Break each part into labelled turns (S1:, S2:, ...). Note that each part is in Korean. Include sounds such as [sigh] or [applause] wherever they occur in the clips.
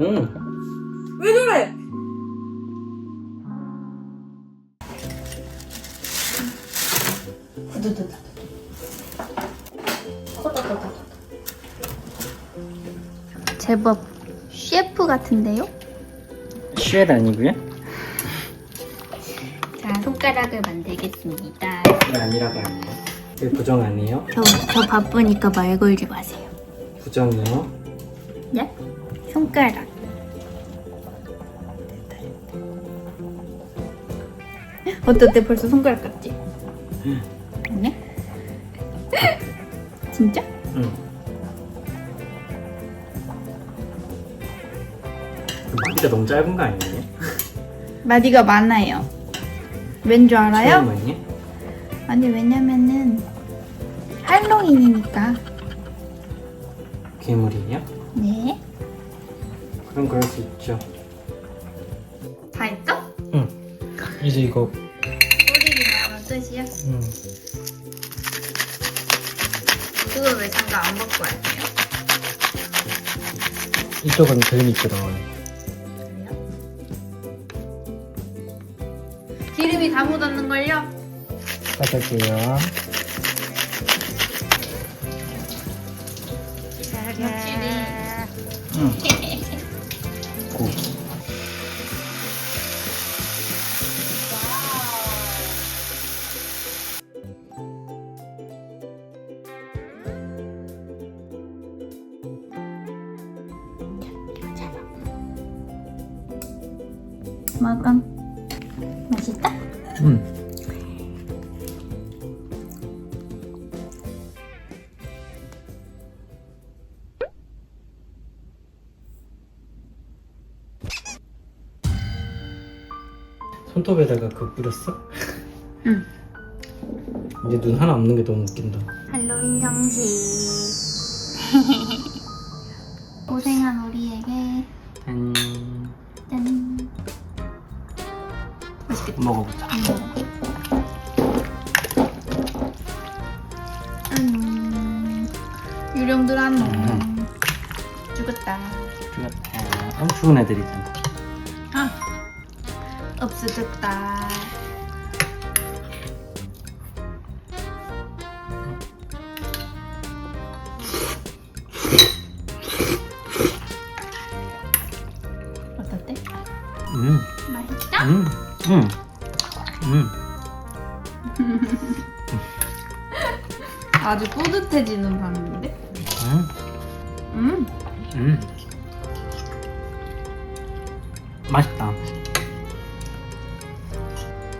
S1: 응.
S2: 왜 저래?
S3: 제법 셰프 같은데요?
S1: 쉣 아니고요?
S3: 자, 손가락을 만들겠습니다.
S1: 이거 아니라고 합니다. 이거 부정 아니에요?
S3: 저, 저 바쁘니까 말 걸지 마세요.
S1: 부정이요?
S3: 네? 손가락. 어떻대 벌써 손가락 같지? 아니야? 진짜?
S1: 응. 마디가 너무 짧은 거 아니에요?
S3: 마디가 많아요. 왠 줄 알아요?
S1: 처음 아니에요?
S3: 아니 왜냐면은 할로윈이니까.
S1: 괴물이에요?
S3: 네.
S1: 그럼 그럴 수 있죠.
S3: 다?
S1: 응. 이제 이거
S3: 나면 끝이야?
S1: 응.
S3: 그걸 왜 장갑 안 벗고 왔어요?
S1: 이쪽은 그림이 들어가요.
S3: 기름이 다 묻었는걸요?
S1: 닦을게요.
S3: 확실히
S1: 응.
S3: 먹어 맛있다?
S1: 응. 손톱에다가 그거 뿌렸어?
S3: 응.
S1: 이제 눈 하나 없는 게 너무 웃긴다.
S3: 할로윈 정식 [laughs] 고생한
S1: 먹어보자.
S3: 음, 유령들 안
S1: 음.
S3: 죽었다
S1: 죽었다. 엄청 추운 애들이잖아.
S3: 아 없어졌다 어떻대?
S1: 음.
S3: 맛있다?
S1: 음. 음. 음.
S3: 아주 뿌듯해지는 반응인데?
S1: 음.
S3: 음
S1: 음. 맛있다.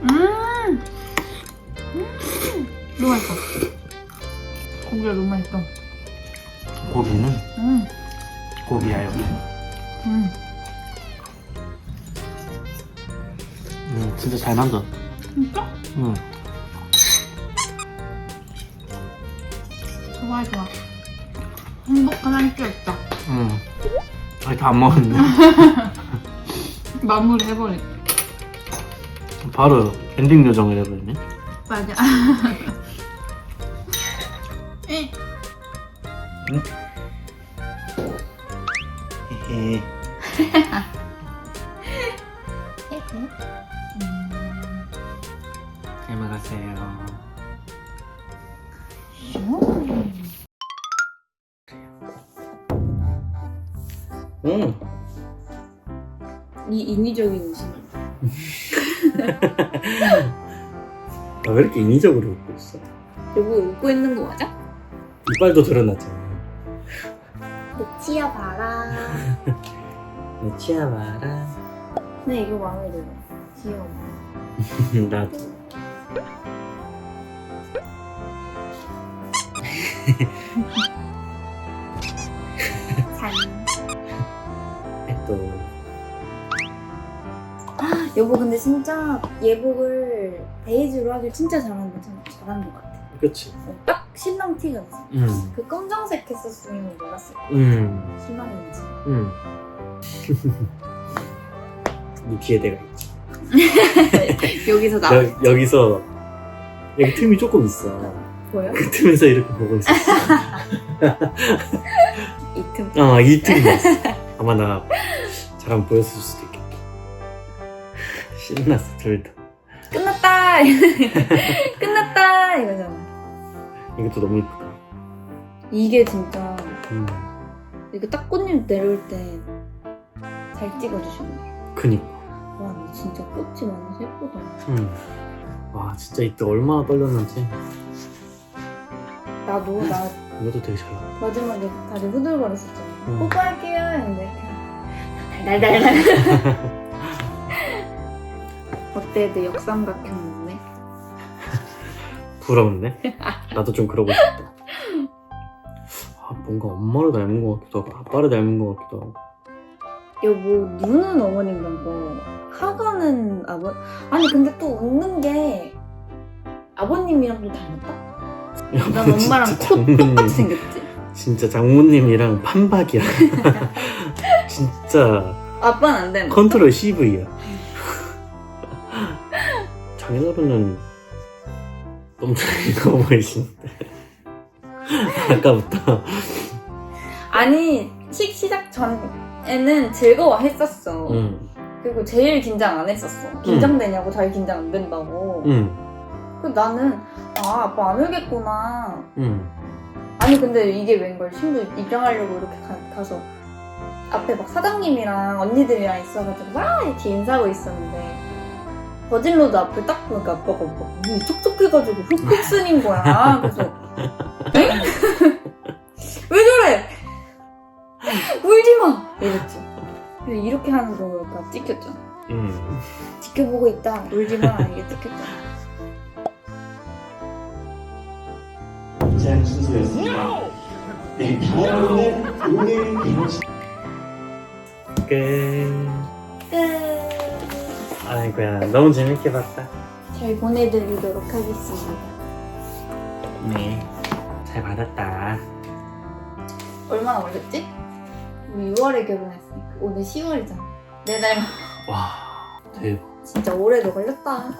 S3: 음! 음! 너무 맛있어. 고기가 너무 맛있어.
S1: 고기는
S3: 음,
S1: 고기야 여기.
S3: 음.
S1: 음, 진짜 잘 만들었다.
S3: 진짜?
S1: 음.
S3: 좋아, 좋아. 행복한 한 끼였다.
S1: 음. 아직 다안 먹었네. [laughs]
S3: 마무리 해버리.
S1: 바로 엔딩 요정을 해버리네.
S3: 맞아. [laughs] 에,
S1: 응? [laughs] 헤헤.
S3: 음.
S1: 잘 먹었어요. 음.
S2: 이 인위적인 웃음. [laughs]
S1: 아, 왜 이렇게 인위적으로 웃고 있어?
S2: 여보 웃고 있는 거 맞아?
S1: 이빨도 드러났잖아.
S2: 치아 봐라. [laughs]
S1: 내 치아 봐라.
S2: 네 이거 마음에 들어. 귀여워. [laughs]
S1: 나도.
S3: 잘.
S1: 또.
S2: 여보 근데 진짜 예복을 베이지로 하길 진짜 잘한 거 잘한 것 같아.
S1: 그치.
S2: 어, 딱 신랑 티가 났어.
S1: 음.
S2: 그 검정색 했었으면 몰랐을 거야.
S1: 음.
S2: 신랑인지.
S1: 음. 네 귀에 대가 있지. [laughs]
S2: 여기서 나
S1: 여, 여기서 여기 틈이 조금 있어.
S2: 보여?
S1: 그 틈에서 이렇게 보고 있었어.
S2: 이 틈.
S1: 아, 이 틈이었어. 아마 나 잘 안 보였을 수도 있겠다. 신났어 둘 다.
S3: 끝났다 [laughs] 끝났다 이거잖아
S1: 이것도 너무 이쁘다.
S3: 이게 진짜
S1: 음.
S3: 이거 딱 꽃잎 내려올 때 잘 찍어주셨네
S1: 그니까.
S3: 와 근데 진짜 꽃이 많아서 예쁘다
S1: 음. 와 진짜 이때 얼마나 떨렸는지
S3: 나도 나
S1: 이것도 되게 잘 나왔다.
S3: 마지막에 다리 후들거렸었잖아
S1: 음.
S3: 뽀뽀할게요 했는데 그냥 달달달 [laughs] 어때 내 역삼각형 몸매?
S1: 부러운데? 나도 좀 그러고 싶다. 아, 뭔가 엄마를 닮은 것 같기도 하고 아빠를 닮은 것 같기도 하고
S3: 여보 눈은 어머님 닮고 하관은 아버 아니 근데 또 웃는 게 아버님이랑 좀 닮았다? 난 엄마랑 코. 똑같이 생겼지?
S1: 진짜 장모님이랑 판박이야. [laughs] 진짜.
S3: 아빠는 안 닮았어?
S1: 컨트롤 CV야. [laughs] 장인어른은 너무 잘익어 보이시는데. 아까부터.
S3: 아니 식 시작 전에는 즐거워했었어.
S1: 응,
S3: 그리고 제일 긴장 안 했었어. 긴장되냐고 자기 긴장 안 된다고.
S1: 응,
S3: 그 나는 아 아빠 안 오겠구나.
S1: 응.
S3: 아니 근데 이게 웬걸? 신부 입장하려고 이렇게 가, 서 앞에 막 사장님이랑 언니들이랑 있어가지고 막 이렇게 인사하고 있었는데 버진로드 앞을 딱 보니까 아빠가 막 눈이 촉촉해가지고 훅훅 쓰는 거야. 그래서 엥? [laughs] 왜 저래? 울지 마! 이랬지. 근데 이렇게 하는 거가 찍혔잖아.
S1: 응.
S3: 지켜보고 있다. 울지 마! 이게 찍혔잖아
S4: 입장 순서였습니다. 네, 다음은 오늘 개봉식
S3: 끝끝
S1: 아이고야 너무 재밌게 봤다.
S3: 잘 보내드리도록 하겠습니다.
S1: 네 잘 받았다.
S3: 얼마나 걸렸지? 우리 6월에 결혼했으니까 오늘 10월이잖아. 네 달
S1: 와 대박.
S3: 진짜 오래도 걸렸다